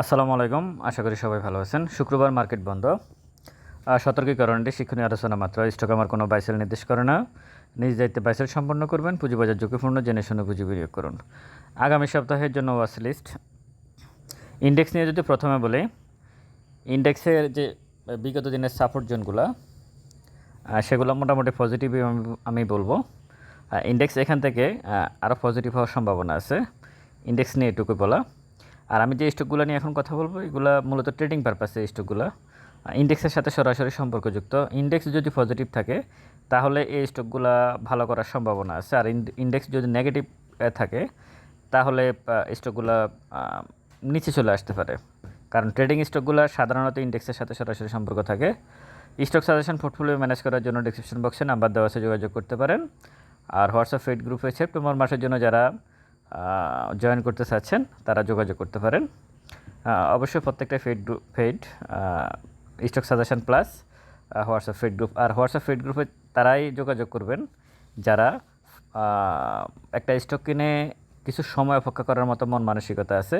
আসসালামু আলাইকুম। আশা করি সবাই ভালো আছেন। শুক্রবার মার্কেট বন্ধ। সতর্কীকরণটি শিক্ষণীয় আলোচনা মাত্র। স্টক আমার কোনো বাইসেল নির্দেশ করে না। নিজ দায়িত্বে বাইসেল সম্পন্ন করবেন। পুঁজিবাজার ঝুঁকিপূর্ণ, জেনে শুনে পুঁজি বিনিয়োগ করুন। আগামী সপ্তাহের জন্য ওয়াচ লিস্ট ইন্ডেক্স নিয়ে যদি প্রথমে বলি ইন্ডেক্সের যে বিগত দিনের সাপোর্ট জোনগুলো সেগুলো মোটামুটি পজিটিভ আমি বলব। ইন্ডেক্স এখান থেকে আরও পজিটিভ হওয়ার সম্ভাবনা আছে। ইন্ডেক্স নিয়ে এটুকু বলা। আর আমি যে স্টকগুলো নিয়ে এখন কথা বলব, এগুলো মূলত ট্রেডিং পারপাসে স্টকগুলো। ইন্ডেক্সের সাথে সরাসরি সম্পর্কযুক্ত। ইন্ডেক্স যদি পজিটিভ থাকে, তাহলে এই স্টকগুলো ভালো করার সম্ভাবনা আছে। আর ইন্ডেক্স যদি নেগেটিভ থাকে, তাহলে স্টকগুলো নিচে চলে আসতে পারে। কারণ ট্রেডিং স্টকগুলো সাধারণত ইন্ডেক্সের সাথে সরাসরি সম্পর্ক থাকে। স্টক সাজেশন পোর্টফোলিও ম্যানেজ করার জন্য ডিসক্রিপশন বক্সে নাম্বার দেওয়া আছে, যোগাযোগ করতে পারেন। আর হোয়াটসঅ্যাপ ফেড গ্রুপে সেপ্টেম্বর মাসের জন্য যারা জয়েন করতে চাচ্ছেন, তারা যোগাযোগ করতে পারেন। অবশ্যই প্রত্যেকটা paid group paid stock suggestion plus WhatsApp paid group আর হোয়াটসঅ্যাপ ফেড গ্রুপে তারাই যোগাযোগ করবেন, যারা একটা স্টক কিনে কিছু সময় অপেক্ষা করার মতো মন মানসিকতা আছে।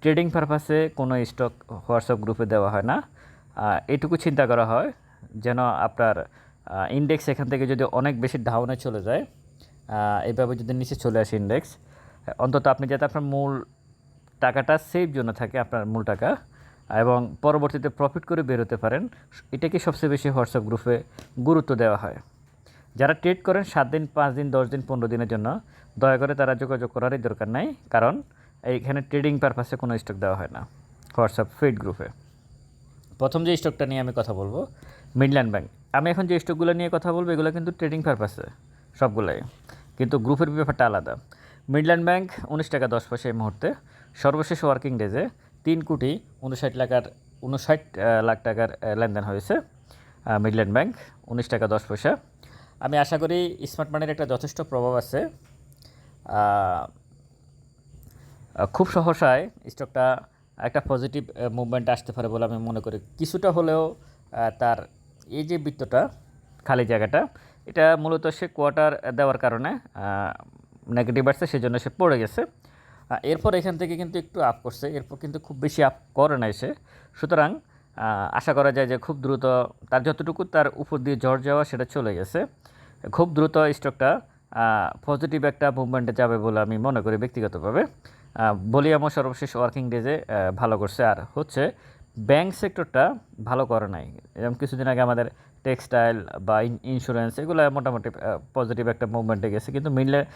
ট্রেডিং পারপাসে কোনো স্টক হোয়াটসঅ্যাপ গ্রুপে দেওয়া হয় না। এটুকু চিন্তা করা হয় যেন আপনার ইন্ডেক্স এখান থেকে যদি অনেক বেশি ডাউনে চলে যায় এভাবে যদি নিচে চলে আসে ইন্ডেক্স অন্তত আপনি যাতে আপনার মূল টাকাটা সেভ জন্য থাকে আপনার মূল টাকা, এবং পরবর্তীতে প্রফিট করে বেরোতে পারেন এটাকে সবচেয়ে বেশি হোয়াটসঅ্যাপ গ্রুপে গুরুত্ব দেওয়া হয়? যারা ট্রেড করেন সাত দিন, পাঁচ দিন, দশ দিন, পনেরো দিনের জন্য, দয়া করে তারা যোগাযোগ করারই দরকার নাই, কারণ এইখানে ট্রেডিং পারপাসে কোনো স্টক দেওয়া হয় না হোয়াটসঅ্যাপ ফিড গ্রুপে প্রথম যে স্টকটা নিয়ে আমি কথা বলব মিডল্যান্ড ব্যাংক আমি এখন যে স্টকগুলো নিয়ে কথা বলব, এগুলো কিন্তু ট্রেডিং পারপাসে সবগুলাই। কিন্তু গ্রুপের ব্যাপারটা আলাদা। মিডল্যান্ড ব্যাংক উনিশ টাকা দশ পয়সা এই মুহূর্তে। সর্বশেষ ওয়ার্কিং ডেজে তিন কোটি উনষাট লাখার, উনষাট লাখ টাকার লেনদেন হয়েছে মিডল্যান্ড ব্যাংক উনিশ টাকা দশ পয়সা। আমি আশা করি স্মার্ট মানির একটা যথেষ্ট প্রভাব আছে। খুব সহসায় স্টকটা একটা পজিটিভ মুভমেন্ট আসতে পারে বলে আমি মনে করি। কিছুটা হলেও তার এই যে বৃত্তটা, খালি জায়গাটা, এটা মূলত সে কোয়ার্টার দেওয়ার কারণে নেগেটিভ আসছে সেই জন্য সে পড়ে গেছে। এরপর এখান থেকে কিন্তু একটু আপ করছে, এরপর কিন্তু খুব বেশি আপ করে নাই সে। সুতরাং আশা করা যায় যে খুব দ্রুত তার যতটুকু তার উপর দিয়ে ঝড় যাওয়া, সেটা চলে গেছে। খুব দ্রুত স্টকটা পজিটিভ একটা মুভমেন্টে যাবে বলে আমি মনে করি ব্যক্তিগতভাবে। বলিয়ামও সর্বশেষ ওয়ার্কিং ডেজে ভালো করছে। আর হচ্ছে ব্যাংক সেক্টরটা ভালো করে নাই। যেমন কিছুদিন আগে আমাদের টেক্সটাইল বা ইন্স্যুরেন্স এগুলো মোটামুটি পজিটিভ একটা মুভমেন্টে গেছে। কিন্তু মিডল্যান্ড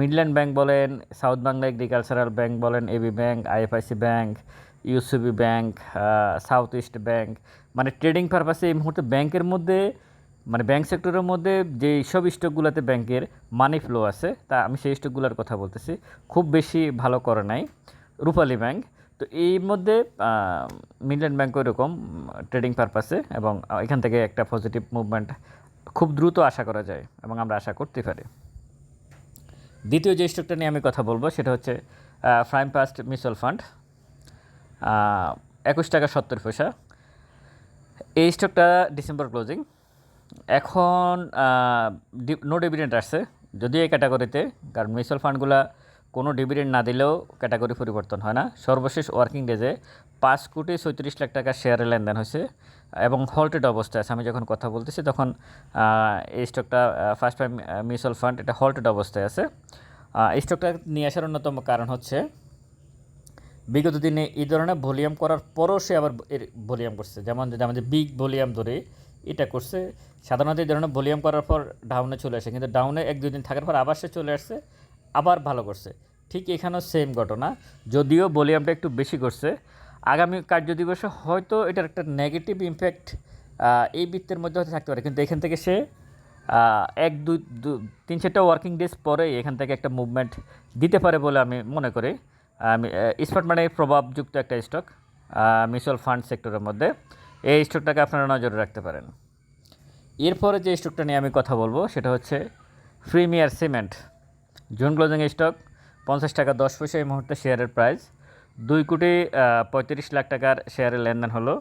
মিডল্যান্ড ব্যাংক বলেন সাউথ বাংলা এগ্রিকালচারাল ব্যাংক বলেন AB bank IFIC bank UCB bank south east bank মানে ট্রেডিং পারপাসে এই মুহূর্তে ব্যাংকের মধ্যে মানে ব্যাংক সেক্টরের মধ্যে যে সব স্টকগুলোতে ব্যাংকের মানি ফ্লো আছে, তা আমি সেই স্টকগুলোর কথা বলতেছি। খুব বেশি ভালো করে নাই। রূপালী ব্যাংক তো এর মধ্যে মিডল্যান্ড ব্যাংক এরকম ট্রেডিং পারপাসে এবং এখান থেকে একটা পজিটিভ মুভমেন্ট খুব দ্রুত আশা করা যায় এবং আমরা আশা করতে পারি। দ্বিতীয় যে স্টকটা নিয়ে আমি কথা বলব সেটা হচ্ছে ফ্রাইম পাস্ট মিউচুয়াল ফান্ড একুশ টাকা সত্তর পয়সা। এই স্টকটা ডিসেম্বর ক্লোজিং। এখন নো ডিভিডেন্ট আসছে। যদি এই ক্যাটাগরিতে, কারণ মিউচুয়াল ফান্ডগুলা কোনো ডিভিডেন্ট না দিলেও ক্যাটাগরি পরিবর্তন হয় না। সর্বশেষ ওয়ার্কিং ডেজে পাঁচ কোটি ছয়ত্রিশ লাখ টাকা শেয়ারের লেনদেন হয়েছে এবং হল্টেড অবস্থায় আছে। আমি যখন কথা বলতেছি তখন এই স্টকটা ফার্স্ট টাইম মিউচুয়াল ফান্ড, এটা হল্টেড অবস্থায় আছে। এই স্টকটা নিয়ে আসার অন্যতম কারণ হচ্ছে, বিগত দিনে এই ধরনের ভলিউম করার পরও সে আবার এর ভলিউম করছে। যেমন যদি আমাদের বিগ ভলিউম ধরে, এটা করছে। সাধারণত এই ধরনের ভলিউম করার পর ডাউনে চলে আসে, কিন্তু ডাউনে এক দুই দিন থাকার পর আবার সে চলে আসছে। আবার ভালো করছে। ঠিক এখানেও সেম ঘটনা, যদিও ভলিউমটা একটু বেশি করছে। আগামী কার্য দিবসে হয়তো এটার একটা নেগেটিভ ইম্প্যাক্ট এই বৃত্তের মধ্যে হয়তো থাকতে পারে। কিন্তু এখান থেকে সে এক, দুই তিন, চারটা ওয়ার্কিং ডেজ পরে এখান থেকে একটা মুভমেন্ট দিতে পারে বলে আমি মনে করি। আমি স্মার্ট মানে প্রভাবযুক্ত একটা স্টক মিউচুয়াল ফান্ড সেক্টরের মধ্যে। এই স্টকটাকে আপনারা নজরে রাখতে পারেন। এরপরে যে স্টকটা নিয়ে আমি কথা বলব, সেটা হচ্ছে premier cement June closing stock, পঞ্চাশ টাকা দশ পয়সা এই মুহূর্তে শেয়ারের প্রাইস। দুই কোটি পঁয়ত্রিশ লাখ টাকার শেয়ারের লেনদেন হলো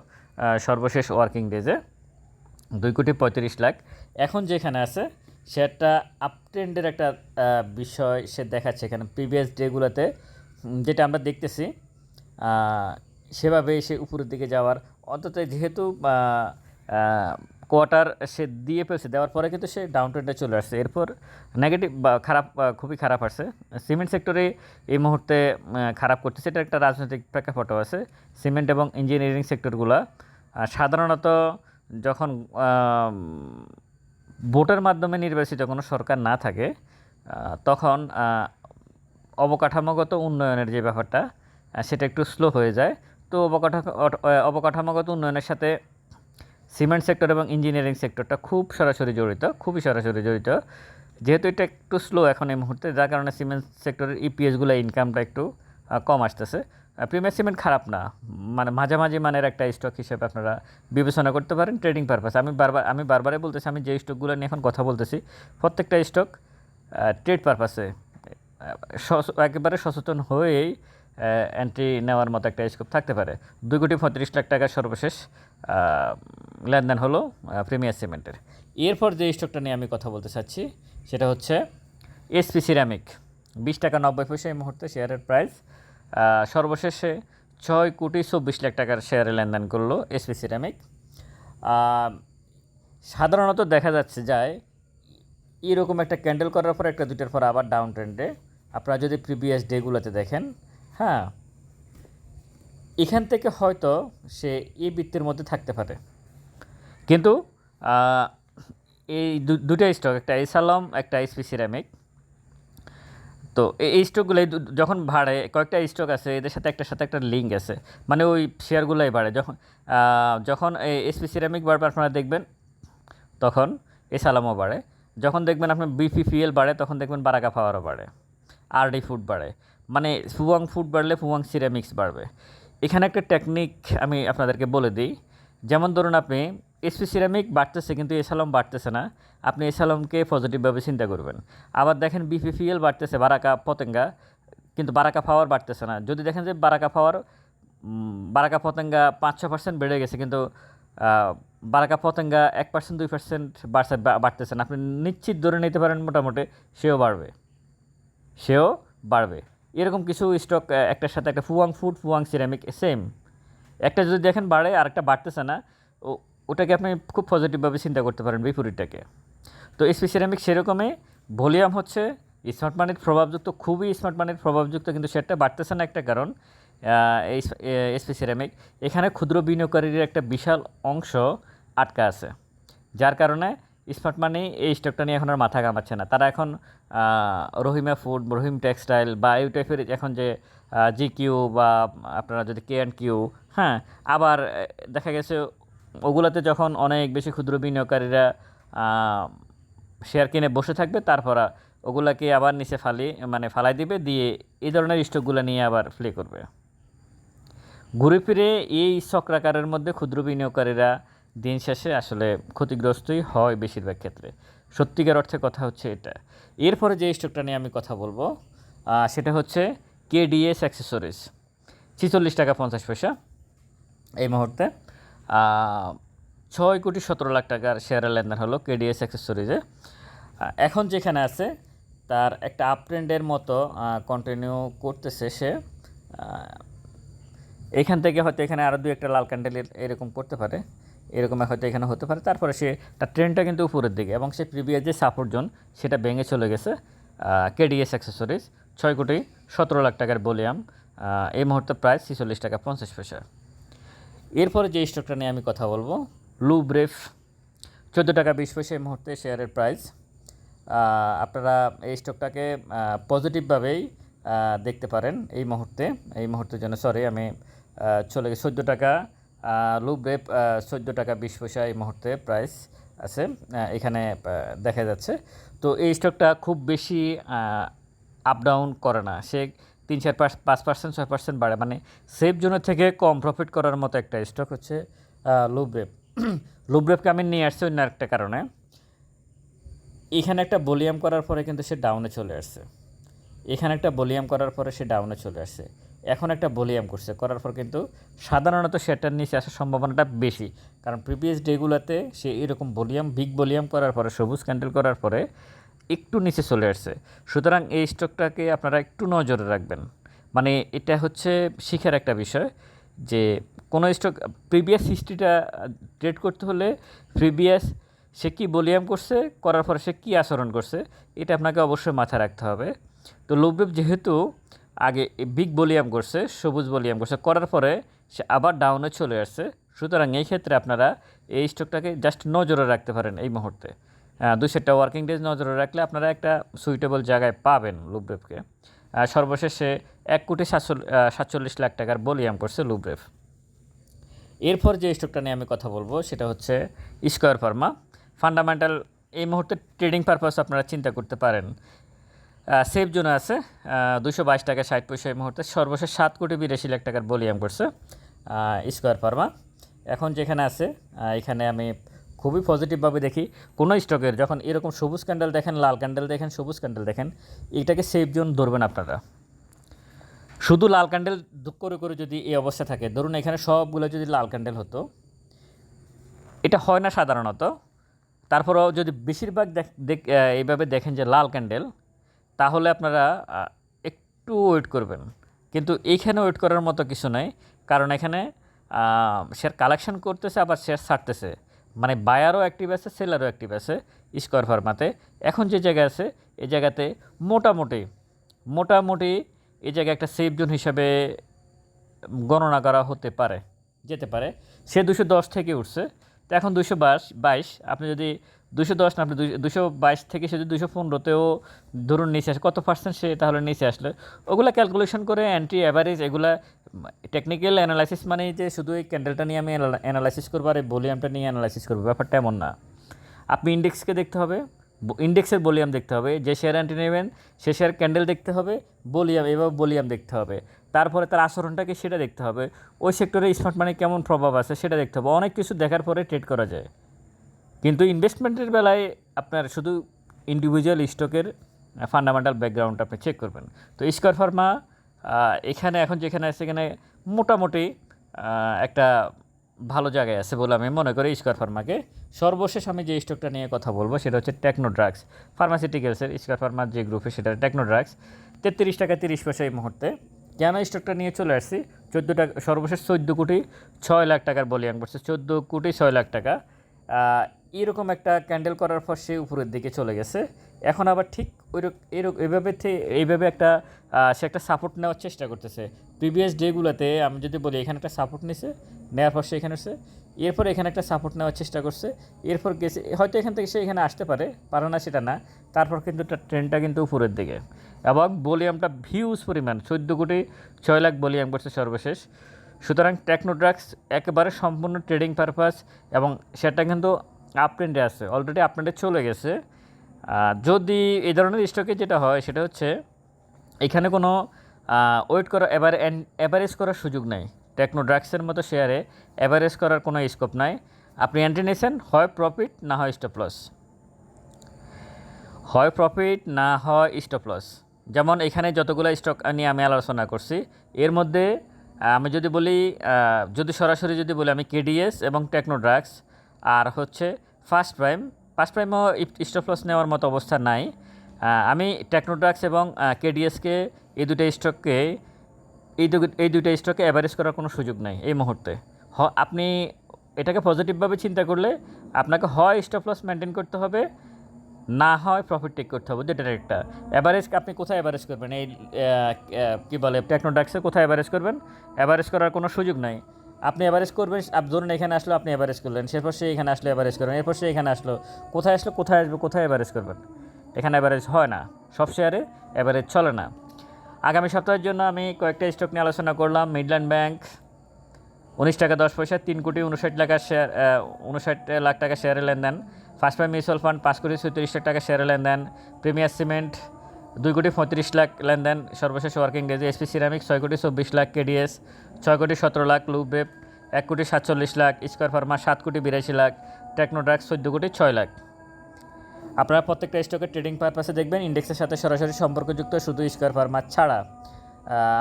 সর্বশেষ ওয়ার্কিং ডেজে। দুই কোটি, পঁয়ত্রিশ লাখ। এখন যেখানে আছে, শেয়ারটা আপট্রেন্ডের একটা বিষয় সে দেখাচ্ছে এখানে প্রিভিয়াস ডেগুলোতে। যেটা আমরা দেখতেছি সেভাবে সে উপরের দিকে যাওয়ার। অন্তত যেহেতু কোয়ার্টার সে দিয়ে ফেলছে দেওয়ার পরে কিন্তু সে ডাউন ট্রেন্ডে চলে আসছে। এরপর নেগেটিভ বা খারাপ খুবই খারাপ আসছে। সিমেন্ট সেক্টরে এই মুহূর্তে খারাপ করতেছে। এটা একটা রাজনৈতিক প্রেক্ষাপটও আছে। সিমেন্ট এবং ইঞ্জিনিয়ারিং সেক্টরগুলো সাধারণত যখন ভোটের মাধ্যমে নির্বাচিত কোনো সরকার না থাকে তখন অবকাঠামোগত উন্নয়নের যে ব্যাপারটা সেটা একটু স্লো হয়ে যায়। তো অবকাঠা অট- আহ, অবকাঠামোগত উন্নয়নের সাথে সিমেন্ট সেক্টর এবং ইঞ্জিনিয়ারিং সেক্টরটা খুব সরাসরি জড়িত, খুবই সরাসরি জড়িত। যেহেতু এটা একটু স্লো এখন এই মুহূর্তে, যার কারণে সিমেন্ট সেক্টরের ইপিএসগুলো ইনকামটা একটু কম আসতেছে। প্রিমিয়ার সিমেন্ট খারাপ না। মানে মাঝামাঝি মানের একটা স্টক হিসেবে আপনারা বিবেচনা করতে পারেন ট্রেডিং পারপাস আমি বারবার, আমি বারবারই বলতেছি, আমি যে স্টকগুলো নিয়ে এখন কথা বলতেছি, প্রত্যেকটা স্টক ট্রেড পারপাসে একেবারে সচেতন হয়েই এন্ট্রি নেওয়ার মতো একটা স্কোপ থাকতে পারে। দুই কোটি পঁয়ত্রিশ লাখ টাকার সর্বশেষ লেনদেন হলো প্রিমিয়ার সিমেন্টের। এরপর যে স্টকটা নিয়ে আমি কথা বলতে চাচ্ছি, সেটা হচ্ছে এসপি সিরামিক। বিশ টাকা নব্বই পয়সা এই মুহূর্তে শেয়ারের প্রাইস সর্বশেষে ছয় কোটি চব্বিশ লাখ টাকার শেয়ারে লেনদেন করল এসপি সিরামিক। সাধারণত দেখা যাচ্ছে যায় এরকম একটা ক্যান্ডেল করার পর একটা দুটার পর আবার ডাউন ট্রেন্ডে আপনারা যদি প্রিভিয়াস ডেগুলোতে দেখেন হ্যাঁ এখান থেকে হয়তো সে এ বৃত্তের মধ্যে থাকতে পারে। কিন্তু এই দুটো স্টক একটা এসালম একটা এসপি সিরামিক তো এই স্টকগুলো যখন বাড়ে, কয়েকটা স্টক আছে, এদের সাথে একটা সাথে একটা লিঙ্ক আছে। মানে ওই শেয়ারগুলোই বাড়ে। যখন যখন এই এসপি সিরামিক বাড়বে, আপনারা দেখবেন, তখন এসালামও বাড়ে। যখন দেখবেন আপনার বিপিপিএল বাড়ে, তখন দেখবেন বারাকা পাওয়ারও বাড়ে। আরডি ফুড বাড়ে। মানে ফুয়াং ফুড বাড়লে ফুয়াং সিরামিক্স বাড়বে। এখানে একটা টেকনিক আমি আপনাদেরকে বলে দিই। যেমন ধরুন আপনি এসপি সিরামিক বাড়তেছে কিন্তু এসালম বাড়তেছে না। আপনি এসালমকে পজিটিভভাবে চিন্তা করবেন। আবার দেখেন বিপিপিএল বাড়তেছে, বারাকা পতেঙ্গা, কিন্তু বারাকা পাওয়ার বাড়তেছে না। যদি দেখেন যে বারাকা পাওয়ার বারাকা পতেঙ্গা পাঁচ ছ পার্সেন্ট বেড়ে গেছে, কিন্তু বারাকা পতেঙ্গা এক পার্সেন্ট দুই পার্সেন্ট বাড়ছে বাড়তেছে না। আপনি নিশ্চিত ধরে নিতে পারেন মোটামুটি সেও বাড়বে। সেও বাড়বে। এরকম কিছু স্টক একটার সাথে একটা Fuwang food Fuwang ceramic same একটা যদি দেখেন বাড়ে আর একটা বাড়তেছে না ওটাকে আপনি খুব পজিটিভভাবে চিন্তা করতে পারেন বিপরীতটাকে। তো এসপি সিরামিক সেরকমই ভলিউম হচ্ছে স্মার্ট মানির প্রভাবযুক্ত, খুবই স্মার্ট মানির প্রভাবযুক্ত, কিন্তু সেটা বাড়তেছে না একটা কারণ এসপি সিরামিক এখানে ক্ষুদ্র বিনিয়োগকারীর একটা বিশাল অংশ আটকা আছে, যার কারণে স্মার্ট মানি এই স্টকটা নিয়ে এখন আর মাথা কামাচ্ছে না। তারা এখন রহিমা ফুড রহিম টেক্সটাইল বা এই টাইপের এখন যে জি কিউ বা আপনারা যদি কে অ্যান্ড কিউ হ্যাঁ আবার দেখা গেছে ওগুলোতে যখন অনেক বেশি ক্ষুদ্র বিনিয়োগকারীরা শেয়ার কিনে বসে থাকবে, তারপর ওগুলাকে আবার নিচে ফালি মানে ফালাই দিবে, দিয়ে এই ধরনের স্টকগুলো নিয়ে আবার প্লে করবে। ঘুরে ফিরে এই চক্রাকারের মধ্যে ক্ষুদ্র বিনিয়োগকারীরা দিন শেষে আসলে ক্ষতিগ্রস্তই হয় বেশিরভাগ ক্ষেত্রে। সত্যিকার অর্থে কথা হচ্ছে এটা। এরপরে যে স্টকটা নিয়ে আমি কথা বলব সেটা হচ্ছে কেডিএস অ্যাক্সেসরিজ ছিচল্লিশ টাকা পঞ্চাশ পয়সা এই মুহূর্তে। ছয় কোটি সতেরো লাখ টাকার শেয়ারের লেনদেন হলো কেডিএস অ্যাক্সেসরিজে এখন যেখানে আছে, তার একটা আপ ট্রেন্ডের মতো কন্টিনিউ করতেছে সে। এখান থেকে হয়তো এখানে আরও দু একটা লাল ক্যান্ডেল এরকম করতে পারে। এরকম হয়তো এখানে হতে পারে। তারপরে সে, তার ট্রেনটা কিন্তু উপরের দিকে এবং সে প্রিভিয়াস যে সাপোর্ট জোন সেটা ভেঙে চলে গেছে কেডিএস অ্যাক্সেসরিজ ছয় কোটি সতেরো লাখ টাকার ভলিউম এই মুহূর্তে প্রায় ছিচল্লিশ টাকা পঞ্চাশ পয়সা। এরপরে যে স্টকটা নিয়ে আমি কথা বলব লু ব্রেফ চোদ্দ টাকা বিশ পয়সা এই মুহূর্তে শেয়ারের প্রাইস আপনারা এই স্টকটাকে পজিটিভভাবেই দেখতে পারেন এই মুহূর্তে, এই মুহূর্তের জন্য সরি আমি চলে গেছি। চোদ্দ টাকা লু ব্রেফ চোদ্দ টাকা বিশ পয়সা এই মুহূর্তে প্রাইস আছে। এখানে দেখা যাচ্ছে। তো এই স্টকটা খুব বেশি আপ ডাউন করে না। সে তিন চার পাঁচ পার্সেন্ট ছয় পার্সেন্ট বাড়ে। মানে সেফ জোনের থেকে কম প্রফিট করার মতো একটা স্টক হচ্ছে লুব্রেপ লুব্রেপকে আমি নিয়ে আসছি অন্য একটা কারণে। এখানে একটা ভলিউম করার পরে কিন্তু সে ডাউনে চলে আসছে। এখানে একটা ভলিউম করার পরে সে ডাউনে চলে আসছে। এখন একটা ভলিউম করছে। করার পর কিন্তু সাধারণত সেটার নিচে আসার সম্ভাবনাটা বেশি। কারণ প্রিভিয়াস ডেগুলোতে সে এরকম ভলিউম বিগ ভলিউম করার পরে, সবুজ ক্যান্ডেল করার পরে একটু নিচে চলে আসছে। সুতরাং এই স্টকটাকে আপনারা একটু নজরে রাখবেন। মানে এটা হচ্ছে শিখার একটা বিষয় যে কোনো স্টক প্রিভিয়াস হিস্ট্রিটা ট্রেড করতে হলে প্রিভিয়াস সে কী বলিয়াম করছে, করার পরে সে কী আচরণ করছে, এটা আপনাকে অবশ্যই মাথায় রাখতে হবে। তো লোভবেব যেহেতু আগে বিগ বলিয়াম করছে, সবুজ বলিয়াম করছে, করার পরে সে আবার ডাউনে চলে আসছে। সুতরাং এই ক্ষেত্রে আপনারা এই স্টকটাকে জাস্ট নজরে রাখতে পারেন এই মুহূর্তে। দুই সেটটা ওয়ার্কিং ডেজ নজরে রাখলে আপনারা একটা সুইটেবল জায়গায় পাবেন লুব্রেফকে সর্বশেষে এক কোটি সাতচল্লিশ লাখ টাকার বলিয়াম করছে লুব্রেফ এরপর যে স্টকটা নিয়ে আমি কথা বলব, সেটা হচ্ছে স্কোয়ার ফার্মা ফান্ডামেন্টাল এই মুহূর্তে ট্রেডিং পারপাস আপনারা চিন্তা করতে পারেন। সেফ জোনে আছে দুশো বাইশ টাকা ষাট পয়সা এই মুহূর্তে। সর্বশেষ সাত কোটি বিরাশি লাখ টাকার বলিয়াম করছে স্কোয়ার ফার্মা এখন যেখানে আছে এখানে আমি খুবই পজিটিভভাবে দেখি, কোনো স্টকের যখন এরকম সবুজ ক্যান্ডেল দেখেন, লাল ক্যান্ডেল দেখেন, সবুজ ক্যান্ডেল দেখেন, এটাকে সেফ জোন ধরবেন আপনারা। শুধু লাল ক্যান্ডেল করে করে যদি এই অবস্থা থাকে, ধরুন এখানে সবগুলো যদি লাল ক্যান্ডেল হতো, এটা হয় না সাধারণত। তারপরেও যদি বেশিরভাগ দেখ- এইভাবে দেখেন যে লাল ক্যান্ডেল তাহলে আপনারা একটু ওয়েট করবেন। কিন্তু এইখানে ওয়েট করার মতো কিছু নাই। কারণ এখানে শেয়ার কালেকশন করতেছে, আবার শেয়ার ছাড়তেছে। মানে বায়ারও অ্যাক্টিভ আছে সেলারও অ্যাক্টিভ আছে স্কোয়ার ফার্মাতে এখন যে জায়গা আছে, এই জায়গাতে মোটামুটি মোটামুটি এই জায়গায় একটা সেফ জোন হিসাবে গণনা করা হতে পারে, যেতে পারে। সে দুশো দশ থেকে উঠছে। তো এখন দুশো বাইশ, আপনি যদি দুশো দশ না, আপনি দুশো বাইশ থেকে সে যদি দুশো পনেরোতেও ধরুন নিচে আসে, কত পার্সেন্ট সে তাহলে নিচে আসলে? ওগুলো ক্যালকুলেশন করে অ্যান্টি অ্যাভারেজ এগুলা টেকনিক্যাল অ্যানালাইসিস মানে যে শুধু এই ক্যান্ডেলটা নিয়ে আমি অ্যানালাইসিস করব আর এই ভলিউমটা নিয়ে অ্যানালাইসিস করব, ব্যাপারটা এমন না। আপনি ইন্ডেক্সকে দেখতে হবে ইন্ডেক্সের বলিয়াম দেখতে হবে, যে শেয়ার অ্যান্টি নেবেন, সে শেয়ার ক্যান্ডেল দেখতে হবে বলিয়াম এভাবে বলিয়াম দেখতে হবে। তারপরে তার আচরণটাকে সেটা দেখতে হবে। ওই সেক্টরে স্মার্ট মানি কেমন প্রভাব আছে সেটা দেখতে হবে। অনেক কিছু দেখার পরে ট্রেড করা যায়। কিন্তু ইনভেস্টমেন্টের বেলায় আপনার শুধু ইন্ডিভিজুয়াল স্টকের ফান্ডামেন্টাল ব্যাকগ্রাউন্ড আপনি চেক করবেন। তো স্কোয়ার ফার্মা এখানে এখন যেখানে আছে, এখানে মোটামুটি একটা ভালো জায়গায় আছে বলে আমি মনে করি স্কোয়ার ফার্মাকে সর্বশেষ আমি যে স্টকটা নিয়ে কথা বলব সেটা হচ্ছে টেকনো ড্রাগস ফার্মাসিউটিক্যালসের স্কোয়ার ফার্মার যে গ্রুপে সেটা টেকনো ড্রাগস তেত্রিশ টাকা তিরিশ পয়সা এই মুহূর্তে। কেন স্টকটা নিয়ে চলে আসছি? চোদ্দ টাকা সর্বশেষ চোদ্দ কোটি ছয় লাখ টাকার বলিয়াং করছে। চোদ্দ কোটি ছয় লাখ টাকা। এরকম একটা ক্যান্ডেল করার পর সে উপরের দিকে চলে গেছে। এখন আবার ঠিক ওই এরকম এইভাবে এইভাবে একটা সে একটা সাপোর্ট নেওয়ার চেষ্টা করতেছে। প্রিভিয়াস ডেগুলোতে আমি যদি বলি, এখানে একটা সাপোর্ট নিছে নেওয়ার পর সে এখানে হচ্ছে এরপর এখানে একটা সাপোর্ট নেওয়ার চেষ্টা করছে। এরপর গেছে, হয়তো এখান থেকে সে এখানে আসতে পারে পারে না সেটা না। তারপর কিন্তু ট্রেনটা কিন্তু উপরের দিকে। এবং ভলিউমটা ভিউজ পরিমাণ, চোদ্দ কোটি ছয় লাখ বলিয়াম করছে সর্বশেষ। সুতরাং টেকনো ড্রাগস একেবারে সম্পূর্ণ ট্রেডিং পারপাস এবং সেটা কিন্তু আপ ট্রেন্ডে আছে অলরেডি আপ ট্রেন্ডে চলে গেছে। যদি এই ধরনের স্টকে যেটা হয়, সেটা হচ্ছে এখানে কোনো ওয়েট করা এবার অ্যাভারেজ করার সুযোগ নাই। টেকনো ড্রাগসের মতো শেয়ারে অ্যাভারেজ করার কোনো স্কোপ নাই। আপনি এন্ট্রি নিয়েছেন, হয় প্রফিট না হয় স্টপ লস হয় প্রফিট না হয় স্টপ লস যেমন এখানে যতগুলো স্টক নিয়ে আমি আলোচনা করছি, এর মধ্যে আমি যদি বলি যদি সরাসরি যদি বলি আমি কেডিএস এবং টেকনো ড্রাগস আর হচ্ছে ফার্স্ট প্রাইম। ফার্স্ট প্রাইমও স্টপ লস নেওয়ার মতো অবস্থা নাই। আমি টেকনোড্রাক্স এবং কেডিএসকে এই দুটো স্টককে এই দু এই দুইটা স্টকে অ্যাভারেজ করার কোনো সুযোগ নাই এই মুহূর্তে। হ, আপনি এটাকে পজিটিভভাবে চিন্তা করলে আপনাকে হয় স্টপ লস মেনটেন করতে হবে, না হয় প্রফিট টেক করতে হবে। দুটার একটা। অ্যাভারেজ আপনি কোথায় অ্যাভারেজ করবেন? এই কী বলে, টেকনোডাক্সে কোথায় অ্যাভারেজ করবেন? অ্যাভারেজ করার কোনো সুযোগ নাই। আপনি অ্যাভারেজ করবেন ধরুন এখানে আসলো আপনি অ্যাভারেজ করলেন, সেরপর সে এখানে আসলো অ্যাভারেজ করবেন, এরপর সে এখানে আসলো, কোথায় আসলো, কোথায় আসবে, কোথায় অ্যাভারেজ করবেন? এখানে অ্যাভারেজ হয় না, সব শেয়ারে অ্যাভারেজ চলে না। আগামী সপ্তাহের জন্য আমি কয়েকটা স্টক নিয়ে আলোচনা করলাম মিডল্যান্ড ব্যাংক উনিশ টাকা দশ পয়সা, তিন কোটি উনষাট টাকা শেয়ার উনষাট লাখ টাকা শেয়ারে লেনদেন। ফার্স্ট মিউচুয়াল ফান্ড পাঁচ কোটি ছত্রিশ লাখ টাকা শেয়ারে লেনদেন। প্রিমিয়ার সিমেন্ট দুই কোটি পঁয়ত্রিশ লাখ লেনদেন, সর্বশেষ ওয়ার্কিং ডেজে এসপি সিরামিক ছয় কোটি চব্বিশ লাখ কেডিএস ছয় কোটি সতেরো লাখ লুবেপ এক কোটি সাতচল্লিশ লাখ স্কোয়ার ফার্মা সাত কোটি বিরাশি লাখ টেকনোড্রাক্স চোদ্দ কোটি ছয় লাখ। আপনারা প্রত্যেকটা স্টকের ট্রেডিং পারপাসে দেখবেন ইন্ডেক্সের সাথে সরাসরি সম্পর্কযুক্ত শুধু স্কোয়ার ফার্মা ছাড়া।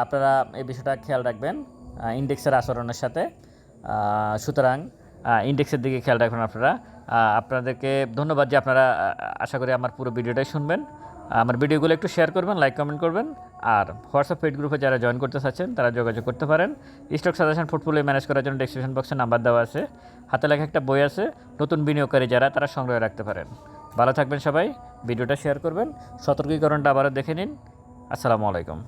আপনারা এই বিষয়টা খেয়াল রাখবেন ইন্ডেক্সের আচরণের সাথে। সুতরাং ইন্ডেক্সের দিকে খেয়াল রাখবেন আপনারা। আপনাদেরকে ধন্যবাদ যে আপনারা আশা করি আমার পুরো ভিডিওটাই শুনবেন। আমার ভিডিওগুলো একটু শেয়ার করবেন লাইক কমেন্ট করবেন, আর হোয়াটসঅ্যাপ পেড গ্রুপে যারা জয়েন করতে চাচ্ছেন, তারা যোগাযোগ করতে পারেন। স্টক সাজেশন পোর্টফোলিও ম্যানেজ করার জন্য ডিসক্রিপশন বক্সে নাম্বার দেওয়া আছে। হাতে লেখা একটা বই আছে, নতুন বিনিয়োগকারী যারা, তারা সংগ্রহ রাখতে পারেন। ভালো থাকবেন সবাই, ভিডিওটা শেয়ার করবেন। সতর্কীকরণটা আবারও দেখে নিন। আসসালামু আলাইকুম।